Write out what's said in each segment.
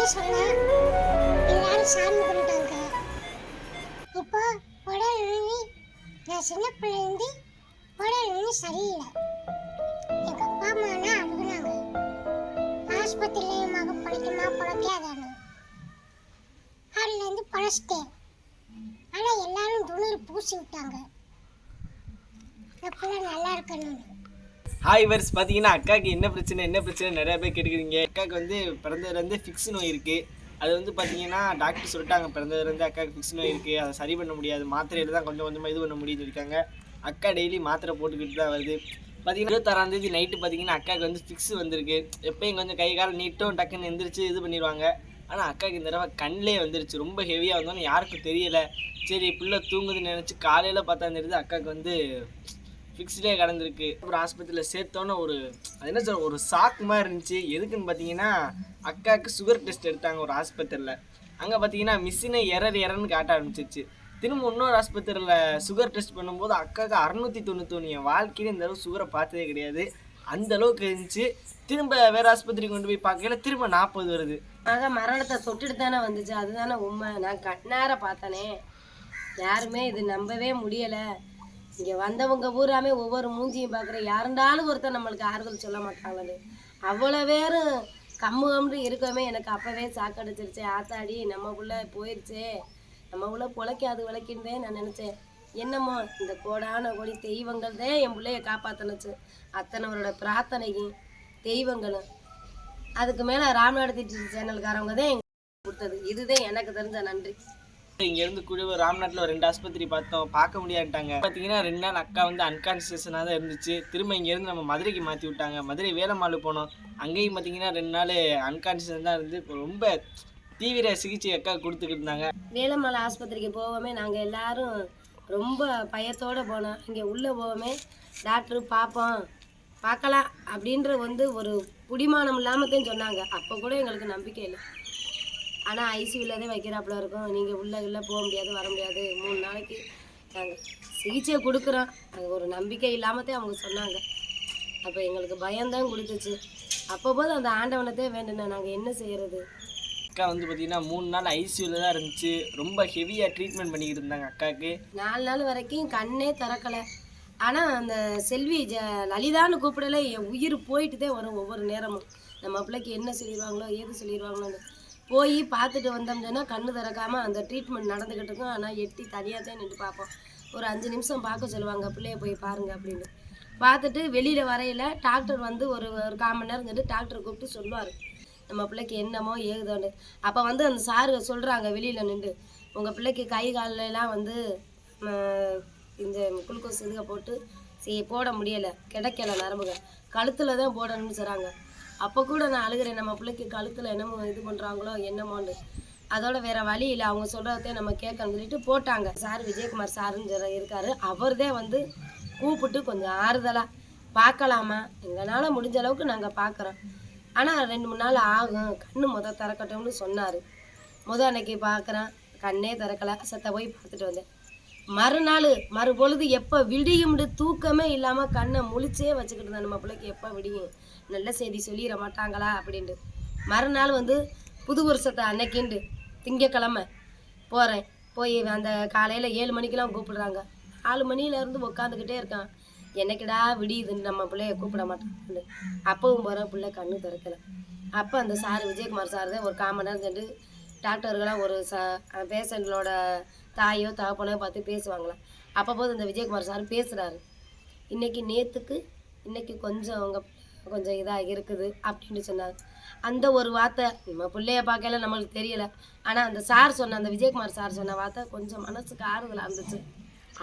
வைக்க சொன்னா எல்லாரும் சாமி கும்பிட்டாங்க இப்போ உடல் நுனி நான் சின்ன பிள்ளைலேருந்து உடல் நுனி சரியில்லை. எங்கள் அப்பா அம்மானா அழுகுனாங்க ஆஸ்பத்திரியில் மக பிழைக்குமா பிழைக்காதானு அதுலேருந்து பழச்சிட்டேன். ஆனால் எல்லாரும் துணியில் பூசி விட்டாங்க இந்த நல்லா இருக்கணும்னு. ஹாய் வர்ஸ் பார்த்தீங்கன்னா அக்காவுக்கு என்ன பிரச்சனை என்ன பிரச்சனை நிறைய பேர் கேட்டுக்கிறீங்க. அக்காவுக்கு வந்து பிறந்ததுலேருந்து ஃபிக்ஸ் நோய் இருக்குது அது வந்து பார்த்தீங்கன்னா டாக்டர் சொல்லிட்டாங்க பிறந்ததுலேருந்து அக்காவுக்கு ஃபிக்ஸ் நோய் இருக்குது அதை சரி பண்ண முடியாது. மாத்திரையில் தான் கொஞ்சம் கொஞ்சமாக இது பண்ண முடியும்னு இருக்காங்க அக்கா டெய்லி மாத்திரை போட்டுக்கிட்டு தான் வருது. பார்த்தீங்கன்னா இருபத்தாறாம் தேதி நைட்டு பார்த்தீங்கன்னா அக்காவுக்கு வந்து ஃபிக்ஸ் வந்திருக்கு. எப்பயும் கொஞ்சம் கை கால் நீட்டும் டக்குன்னு எந்திரிச்சு இது பண்ணிடுவாங்க. ஆனால் அக்காவுக்கு இந்த தடவை கண்ணிலே வந்துருச்சு. ரொம்ப ஹெவியாக வந்தோன்னு யாருக்கும் தெரியலை. சரி பிள்ளை தூங்குதுன்னு நினச்சி காலையில் பார்த்தா தெரியுது அக்காவுக்கு வந்து ஃபிக்ஸ்டே கடந்திருக்கு. அப்புறம் ஆஸ்பத்திரியில் சேர்த்தோன்னே ஒரு அது என்ன சொல்ற ஒரு சாக்கு மாதிரி இருந்துச்சு. எதுக்குன்னு பார்த்தீங்கன்னா அக்காவுக்கு சுகர் டெஸ்ட் எடுத்தாங்க ஒரு ஆஸ்பத்திரியில். அங்கே பார்த்தீங்கன்னா மிஷினை எரர் எரர்னு காட்ட ஆரம்பிச்சிச்சு திரும்ப இன்னொரு ஆஸ்பத்திரியில் சுகர் டெஸ்ட் பண்ணும்போது அக்காவுக்கு அறுநூற்றி தொண்ணூத்தொன்று என் வாழ்க்கையில இந்த அளவு சுகரை பார்த்ததே கிடையாது. அந்த அளவுக்கு இருந்துச்சு. திரும்ப வேற ஆஸ்பத்திரிக்கு கொண்டு போய் பார்க்கல திரும்ப நாற்பது வருது. ஆக மரணத்தை தொட்டுட்டு தானே வந்துச்சு. அதுதானே உண்மை. நான் கண்ணார பார்த்தனே. யாருமே இது நம்பவே முடியலை. இங்கே வந்தவங்க பூராமே ஒவ்வொரு மூஞ்சியும் பார்க்குற. யாருண்டாலும் ஒருத்தர் நம்மளுக்கு ஆறுதல் சொல்ல மாட்டாங்களே. அவ்வளோ பேரும் கம்மு கம்னு இருக்கவே எனக்கு அப்போவே சாக்கடிச்சிருச்சே ஆத்தாடி நம்ம உள்ள போயிருச்சே. நம்ம உள்ள பொழைக்காது விளக்கின்றே நான் நினச்சேன். என்னமோ இந்த கோடான கோடி தெய்வங்கள் தான் என் பிள்ளைய காப்பாத்தனுச்சு. அத்தனவரோட பிரார்த்தனைக்கும் தெய்வங்களும். அதுக்கு மேலே ராமநாடு திட்டு சேனல்காரவங்க தான் எங்களுக்கு கொடுத்தது. இதுதான் எனக்கு தெரிஞ்ச நன்றி. இங்கேருந்து குழுவை ராம்நாட்டில் ஒரு ரெண்டு ஆஸ்பத்திரி பார்த்தோம். பார்க்க முடியாதுட்டாங்க பார்த்தீங்கன்னா ரெண்டு நாள் அக்கா வந்து அன்கான்சியஸனாக தான் இருந்துச்சு. திரும்ப இங்கேருந்து நம்ம மதுரைக்கு மாற்றி விட்டாங்க. மதுரை வேலம்மாள் போனோம். அங்கேயும் பார்த்தீங்கன்னா ரெண்டு நாள் அன்கான்சியஸ் தான் இருந்து ரொம்ப தீவிர சிகிச்சை அக்கா கொடுத்துக்கிட்டு இருந்தாங்க. வேலமலை ஆஸ்பத்திரிக்கு போவோமே நாங்கள் எல்லாரும் ரொம்ப பயத்தோடு போனோம். இங்கே உள்ளே போவோமே டாக்டர் பார்ப்போம். பார்க்கலாம் அப்படின்ற வந்து ஒரு புடிமானம் இல்லாமல் தான் சொன்னாங்க. அப்போ கூட எங்களுக்கு நம்பிக்கை இல்லை. ஆனால் ஐசியூவில் தான் வைக்கிறாப்புல இருக்கும். நீங்கள் உள்ளே உள்ளே போக முடியாது வர முடியாது. மூணு நாளைக்கு நாங்கள் சிகிச்சை கொடுக்குறோம். அது ஒரு நம்பிக்கை இல்லாமல் தான் அவங்க சொன்னாங்க. அப்போ எங்களுக்கு பயம்தான் கொடுத்துச்சு. அப்போ போது அந்த ஆண்டவனத்தே வேண்டுனேன் நாங்கள் என்ன செய்யறது? அக்கா வந்து பார்த்தீங்கன்னா மூணு நாள் ஐசியூவில் தான் இருந்துச்சு. ரொம்ப ஹெவியாக ட்ரீட்மெண்ட் பண்ணிக்கிட்டு இருந்தாங்க அக்காவுக்கு நாலு நாள் வரைக்கும் கண்ணே திறக்கலை. ஆனால் அந்த செல்வி ஜ லலிதான்னு கூப்பிடல. என் உயிர் போயிட்டு தான் வரும் ஒவ்வொரு நேரமும். நம்ம பிள்ளைக்கு என்ன சொல்லிடுவாங்களோ ஏது சொல்லிடுவாங்களோன்னு போய் பார்த்துட்டு வந்தோம் கண்ணு திறக்காமல் அந்த ட்ரீட்மெண்ட் நடந்துக்கிட்டு இருக்கும் ஆனால் எட்டி தனியாக தான் நின்று பார்ப்போம். ஒரு அஞ்சு நிமிஷம் பார்க்க சொல்லுவாங்க பிள்ளைய போய் பாருங்க அப்படின்னு. பார்த்துட்டு வெளியில் வரையில டாக்டர் வந்து ஒரு ஒரு கால் மணி நேரம் சென்று டாக்டரை கூப்பிட்டு சொல்லுவார். நம்ம பிள்ளைக்கு என்னமோ ஏகுதோன்னு. அப்போ வந்து அந்த சாரு சொல்கிறாங்க வெளியில் நின்று உங்கள் பிள்ளைக்கு கை கால்ல வந்து இந்த குளுக்கோஸ் இதுக போட்டு சரி போட முடியலை. கிடைக்கல நரம்புக. கழுத்தில் தான் போடணும்னு சொல்கிறாங்க அப்போ கூட நான் அழுகிறேன். நம்ம பிள்ளைக்கு கழுத்தில் என்னமோ இது பண்ணுறாங்களோ என்னமோன்னு. அதோட வேற வழி இல்லை. அவங்க சொல்கிறதே நம்ம கேட்கணும்னு சொல்லிட்டு போட்டாங்க. சார் விஜயகுமார் சாருன்னு சொல்ற- இருக்காரு. அவர்தே வந்து கூப்பிட்டு கொஞ்சம் ஆறுதலாக பார்க்கலாமா? எங்களால் முடிஞ்ச அளவுக்கு நாங்கள் பார்க்குறோம். ஆனால் ரெண்டு மூணு நாள் ஆகும். கண்ணு முத திறக்கட்டும்னு சொன்னார். முத அன்னைக்கு பார்க்குறேன். கண்ணே திறக்கலை. செத்த போய் பார்த்துட்டு வந்தேன். மறுநாள் மறுபொழுது எப்போ விடியும்னு தூக்கமே இல்லாமல் கண்ணை முழிச்சே வச்சுக்கிட்டு இருந்தேன் நம்ம பிள்ளைக்கு எப்போ விடியும்? நல்ல செய்தி சொல்லிட மாட்டாங்களா? அப்படின்ட்டு. மறுநாள் வந்து புது வருஷத்தை அன்னைக்குண்டு திங்கக்கிழமை போகிறேன் போய் அந்த காலையில் ஏழு மணிக்கெல்லாம் கூப்பிடுறாங்க. நாலு மணியிலேருந்து உட்காந்துக்கிட்டே இருக்கான். என்னைக்குடா விடியுதுன்னு நம்ம பிள்ளைய கூப்பிட மாட்டான்னு அப்பவும் போகிறேன் பிள்ளை கண்ணு திறக்கலை. அப்போ அந்த சார் விஜயகுமார் சார் தான் ஒரு காமன் நேரம் சென்று டாக்டர்களாம் ஒரு ச பேஷண்ட்களோட தாயோ தகப்பனோ பார்த்து பேசுவாங்களாம் அப்போ போது இந்த விஜயகுமார் சார் பேசுகிறாரு இன்றைக்கி நேற்றுக்கு இன்றைக்கி கொஞ்சம் அவங்க கொஞ்சம் இதாக இருக்குது அப்படின்னு சொன்னார். அந்த ஒரு வார்த்தை நம்ம பிள்ளைய பார்க்கல நம்மளுக்கு தெரியல. ஆனால் அந்த சார் சொன்ன அந்த விஜயகுமார் சார் சொன்ன வார்த்தை கொஞ்சம் மனசுக்கு ஆறுதலாக இருந்துச்சு.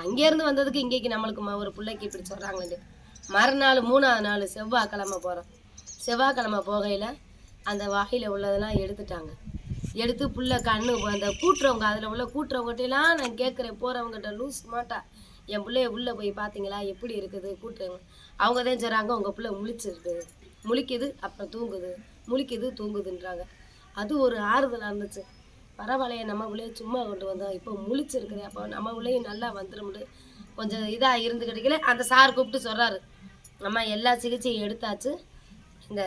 அங்கேருந்து வந்ததுக்கு இங்கேக்கு நம்மளுக்கு ஒரு பிள்ளைக்கு இப்படி சொல்கிறாங்களே மறுநாள் மூணாவது நாள் செவ்வாய்க்கிழமை போகிறோம் செவ்வாய்க்கிழமை போகையில் அந்த வாயில் உள்ளதெல்லாம் எடுத்துட்டாங்க. எடுத்து புள்ள கண்ணு அந்த கூட்டுறவங்க அதில் உள்ள கூட்டுறவங்ககிட்டலாம் நான் கேட்குறேன் போகிறவங்ககிட்ட லூஸ் மாட்டா என் பிள்ளைய உள்ளே போய் பார்த்தீங்களா எப்படி இருக்குது கூட்டுறவங்க? அவங்க தான் சொல்கிறாங்க உங்கள் பிள்ளை முழிச்சிருக்கு முழிக்குது அப்புறம் தூங்குது. முழிக்குது தூங்குதுன்றாங்க. அது ஒரு ஆறுதலாக இருந்துச்சு. பரவாயில்லையே நம்ம பிள்ளைய சும்மா கொண்டு வந்தோம் இப்போ முழிச்சிருக்குது அப்போ நம்ம பிள்ளையும் நல்லா வந்துடும்னு கொஞ்சம் இதாக இருந்து கிடைக்கல அந்த சார் கூப்பிட்டு சொல்கிறாரு அம்மா எல்லா சிகிச்சையும் எடுத்தாச்சு. இந்த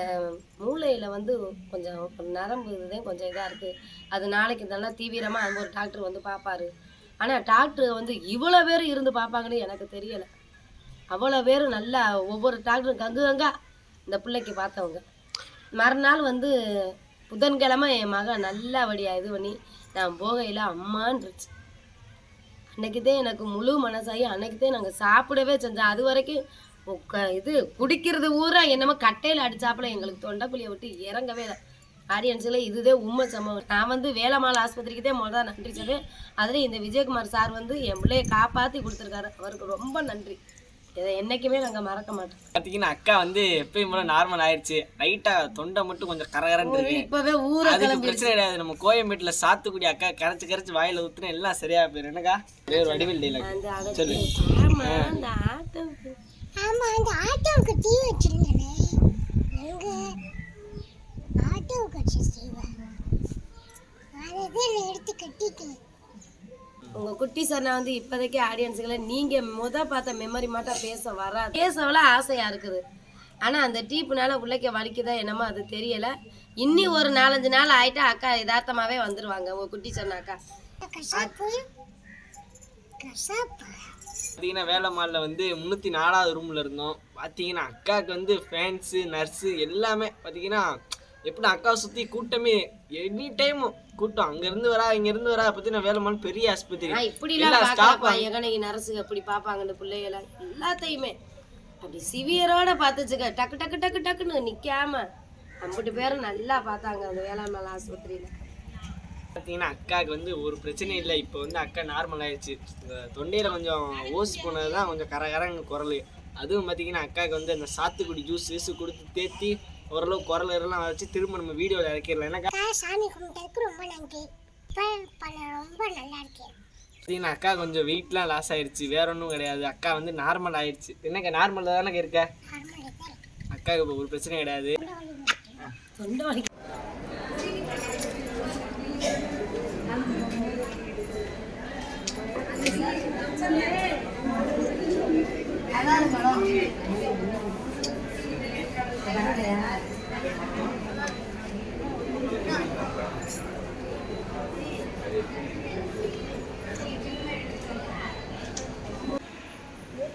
மூளையில் வந்து கொஞ்சம் நரம்பு இதுதான் கொஞ்சம் இதாக இருக்குது அது நாளைக்கு நல்லா தீவிரமாக அங்கே ஒரு டாக்டர் வந்து பார்ப்பாரு ஆனால் டாக்டர் வந்து இவ்வளோ பேர் இருந்து பார்ப்பாங்கன்னு எனக்கு தெரியலை. அவ்வளோ பேர் நல்லா ஒவ்வொரு டாக்டரும் கங்கு கங்கா இந்த பிள்ளைக்கு பார்த்தவங்க. மறுநாள் வந்து புதன்கிழமை என் மகன் நல்லா வழியாக இது பண்ணி நான் போகையில் அம்மான்ருச்சு அன்னைக்கு தான் எனக்கு முழு மனசாகி அன்னைக்கு தான் நாங்கள் சாப்பிடவே செஞ்சோம். அது வரைக்கும் இது குடிக்கிறது ஊரா என்னமோ கட்டையில் அடிச்சாப்புல எங்களுக்கு தொண்டைக்குழியை விட்டு இறங்கவே இல்லை. ஆடியன்ஸில் இதுதே உண்மை சம்பவம். நான் வந்து வேலம்மாள் ஆஸ்பத்திரிக்கு தான் முதல்ல நன்றி சொல்லுவேன் அதில் இந்த விஜயகுமார் சார் வந்து என் பிள்ளைய காப்பாற்றி கொடுத்துருக்காரு. அவருக்கு ரொம்ப நன்றி. இதை என்றைக்குமே நாங்கள் மறக்க மாட்டோம். பார்த்தீங்கன்னா அக்கா வந்து எப்பயும் போல நார்மல் ஆயிடுச்சு. லைட்டாக தொண்டை மட்டும் கொஞ்சம் கரகரன்னு இருக்கு. இப்போவே ஊரை அதுக்கு பிரச்சனை கிடையாது. நம்ம கோயம்பேட்டில் சாத்துக்குடி அக்கா கரைச்சு கரைச்சு வாயில ஊத்துனா எல்லாம் சரியா போயிடும் என்னக்கா? வேறு வடிவில் இல்லை. சொல்லு. ஆமா அந்த ஆட்டோவுக்கு தீ வச்சிருந்தனே. எங்க? ஆட்டோவுக்கு வச்சு செய்வேன் அதை நான் எடுத்து கட்டிட்டேன். உங்க குட்டி சொன்னா வந்து இப்போதைக்கு ஆடியன்ஸுகளை நீங்க முத பார்த்த மெமரி மட்டும் பேச வராது. பேசவள ஆசையா இருக்குது. ஆனா அந்த டீப்புனால உள்ளக்க வலிக்குதா என்னமோ அது தெரியல. இன்னி ஒரு நாலஞ்சு நாள் ஆயிட்டா அக்கா யதார்த்தமாவே வந்துருவாங்க. உங்க குட்டி கசாப்பு? கசாப்பு? பார்த்தீங்கன்னா வேலைமாலில் வந்து முந்நூற்றி நாலாவது ரூமில் இருந்தோம். பார்த்தீங்கன்னா அக்காவுக்கு வந்து ஃபேன்ஸு நர்ஸு எல்லாமே பார்த்தீங்கன்னா எப்படி அக்காவை சுற்றி கூட்டமே எனி டைமும் கூட்டம். அங்கேருந்து வரா இங்கேருந்து வரா பார்த்தீங்கன்னா வேலைமால் பெரிய ஆஸ்பத்திரி நான் இப்படிலாம் எல்லா பார்க்கலப்பா எகனைக்கு நரசுங்க எப்படி பார்ப்பாங்கன்னு பிள்ளைகளை. எல்லாத்தையுமே. அப்படி சிவியரோட பார்த்துச்சுக்க டக்கு டக்கு டக்கு டக்குன்னு நிக்காம அம்பிட்டு பேரும் நல்லா பார்த்தாங்க அந்த வேளாண்மை ஆஸ்பத்திரியில. பார்த்தீங்கன்னா அக்காவுக்கு வந்து ஒரு பிரச்சனையும் இல்லை. இப்போ வந்து அக்கா நார்மல் ஆயிடுச்சு. தொண்டையில் கொஞ்சம் ஓஸ் போனது தான் கொஞ்சம் கரகரங்க குரல். அதுவும் பார்த்தீங்கன்னா அக்காவுக்கு வந்து அந்த சாத்துக்குடி ஜூஸ் ஜூஸ் கொடுத்து தேத்தி ஓரளவு குரல் எல்லாம் வச்சு திரும்ப நம்ம வீடியோவில் இறக்கிடலாம். அக்கா, சாமி கும்பிட்டதுக்கு ரொம்ப நன்றி. ரொம்ப நல்லா இருக்கேன் பார்த்தீங்கன்னா அக்கா கொஞ்சம் வெயிட்லாம் லாஸ் ஆயிடுச்சு. வேற ஒன்றும் கிடையாது. அக்கா வந்து நார்மல் ஆயிடுச்சு. என்னக்கா நார்மலில் தானே இருக்க? நார்மலாக தான் இருக்கு. அக்காவுக்கு இப்போ ஒரு பிரச்சனை கிடையாது உள்ள வலி மட்டும். தொண்டை வலி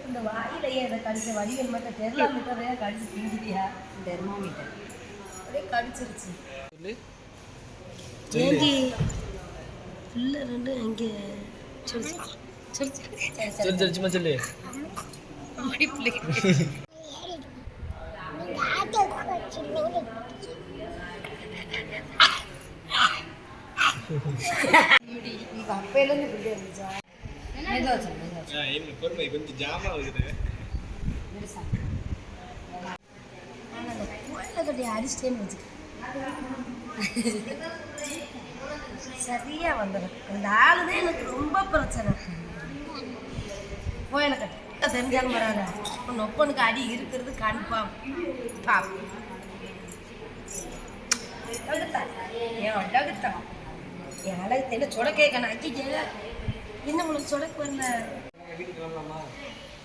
இந்த வாயிலையே இதை கடிச்ச வடிவல் மட்டும் தெர்லாமீட்டரே கடிச்சு தெர்மாமீட்டர் அப்படியே கடிச்சிருச்சு ஏண்டி பிள்ளை ரெண்டு அங்கே சொல்லு சரி சரி. சும்மா சொல்லு. பொறுமை கொஞ்சம் ஜாமா கட்டி அடிச்சிட்டேன்னு வச்சுக்க. சரியா வந்துடும் அந்த ஆளு தான் எனக்கு ரொம்ப பிரச்சனை. கோயிலை கட்டி தெரிஞ்சாலும் வராத. உன் ஒப்பனுக்கு அடி இருக்கிறது கன்ஃபார்ம் பாப் ஒட்டகுத்தான். ஏன் ஒட்டகுத்தான்? என் அழகு தெரியல சொடக்கே கண்ண அக்கிக்க என்ன உங்களுக்கு சொடக்கு வரல வீட்டுக்கு வரலாமா?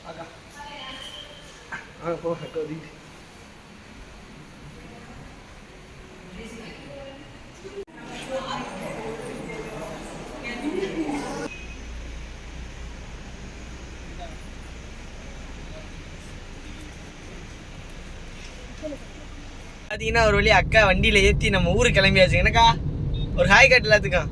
அக்கா ஆ போ அக்கா வீட்டு பார்த்தீங்கன்னா ஒரு வழி அக்கா வண்டியில் ஏற்றி நம்ம ஊருக்கு கிளம்பியாச்சு. எனக்கா ஒரு ஹாய் காட்டு எல்லாத்துக்கும்.